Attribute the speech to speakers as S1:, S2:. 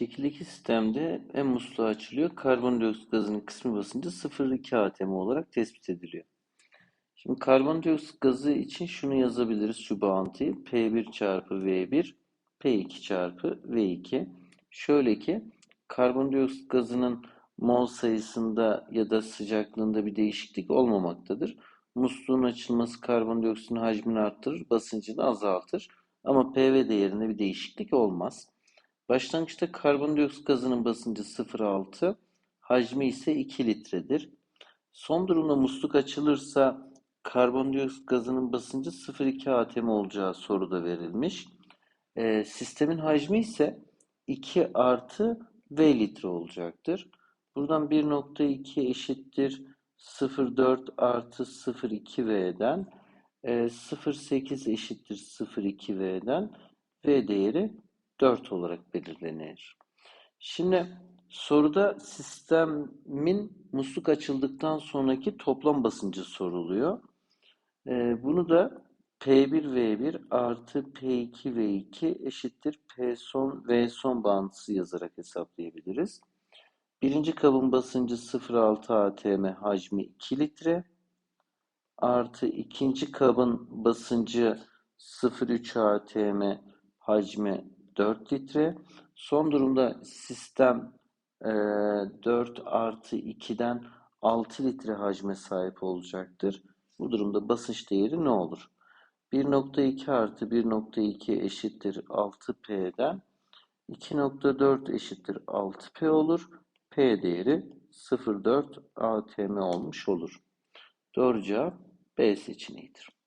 S1: Şekildeki sistemde M musluğu açılıyor. Karbondioksit gazının kısmi basıncı 0,2 atm olarak tespit ediliyor. Şimdi karbondioksit gazı için şunu yazabiliriz şu bağıntıyı. P1 çarpı V1 P2 çarpı V2. Şöyle ki karbondioksit gazının mol sayısında ya da sıcaklığında bir değişiklik olmamaktadır. Musluğun açılması karbondioksitin hacmini arttırır, basıncını azaltır. Ama PV değerinde bir değişiklik olmaz. Başlangıçta karbondioksit gazının basıncı 0,6, hacmi ise 2 litredir. Son durumda musluk açılırsa karbondioksit gazının basıncı 0,2 atm olacağı soruda verilmiş. E, sistemin hacmi ise 2 artı V litre olacaktır. Buradan 1.2 eşittir 0.4 artı 0.2 V'den e, 0.8 eşittir 0.2 V'den V değeri 4 olarak belirlenir. Şimdi soruda sistemin musluk açıldıktan sonraki toplam basıncı soruluyor. Ee, bunu da P1V1 artı P2V2 eşittir P son V son bağıntısı yazarak hesaplayabiliriz. Birinci kabın basıncı 0.6 atm hacmi 2 litre artı ikinci kabın basıncı 0.3 atm hacmi 4 litre. Son durumda sistem e, 4 artı 2'den 6 litre hacme sahip olacaktır. Bu durumda basınç değeri ne olur? 1.2 artı 1.2 eşittir 6P'den 2.4 eşittir 6P olur. P değeri 0.4 atm olmuş olur. Doğru cevap B seçeneğidir.